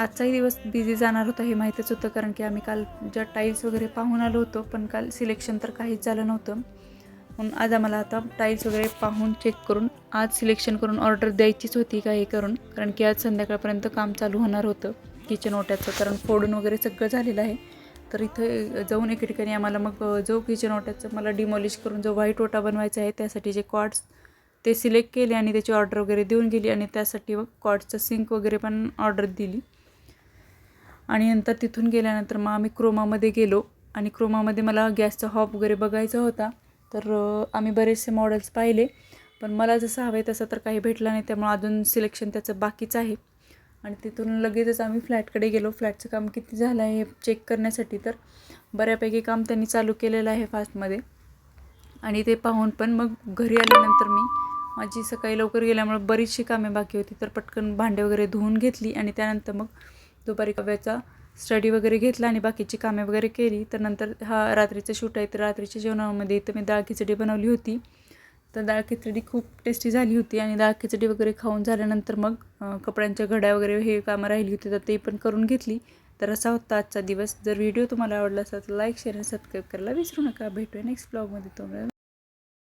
आजचाही दिवस बिझी जाणार होता हे माहीतच होतं कारण की आम्ही काल ज्या टाईल्स वगैरे पाहून आलो होतो पण काल सिलेक्शन तर काहीच झालं नव्हतं. म्हणून आज आम्हाला आता टाईल्स वगैरे पाहून चेक करून आज सिलेक्शन करून ऑर्डर द्यायचीच होती का हे करून कारण की आज संध्याकाळपर्यंत काम चालू होणार होतं किचन ओट्याचं कारण फोडून वगैरे सगळं झालेलं आहे. तर इथे जाऊन एके ठिकाणी आम्हाला मग जो किचन ओट्याचं मला डिमॉलिश करून जो व्हाईट ओटा बनवायचा आहे त्यासाठी जे कॉड्स ते सिलेक्ट केले आणि त्याची ऑर्डर वगैरे देऊन गेली आणि त्यासाठी मग कॉर्ड्सचं सिंक वगैरे पण ऑर्डर दिली. आणि नंतर तिथून गेल्यानंतर मग आम्ही क्रोमामध्ये गेलो. आणि क्रोमामध्ये मला गॅसचा हॉप वगैरे बघायचा होता. तर आम्ही बरेचसे मॉडेल्स पाहिले. पण मला जसं हवे आहे तसं तर काही भेटला नाही. त्यामुळे अजून सिलेक्शन त्याचं बाकीच आहे. आणि तिथून लगेचच आम्ही फ्लॅटकडे गेलो. फ्लॅटचं काम किती झालं आहे हे चेक करण्यासाठी तर बऱ्यापैकी काम त्यांनी चालू केलेलं आहे फास्टमध्ये आणि ते पाहून पण मग घरी आल्यानंतर मी माझी सकाळी लवकर गेल्यामुळे बरीचशी कामे बाकी होती. तर पटकन भांडे वगैरे धुवून घेतली आणि त्यानंतर मग दुपारी कव्याचा स्टडी वगैरे घेतला आणि बाकीची कामे वगैरे केली. तर नंतर हा रात्रीचं शूट आहे. तर रात्रीच्या जेवणामध्ये इथं मी डाळ खिचडी बनवली होती. तर डाळ खिचडी खूप टेस्टी झाली होती आणि डाळ खिचडी वगैरे खाऊन झाल्यानंतर मग कपड्यांच्या घड्या वगैरे हे कामं राहिली होती. तर ते पण करून घेतली. तर असा होता आजचा दिवस. जर व्हिडिओ तुम्हाला आवडला असेल तर लाईक शेअर आणि सबस्क्राईब करायला विसरू नका. भेटूया नेक्स्ट ब्लॉगमध्ये तुम्हाला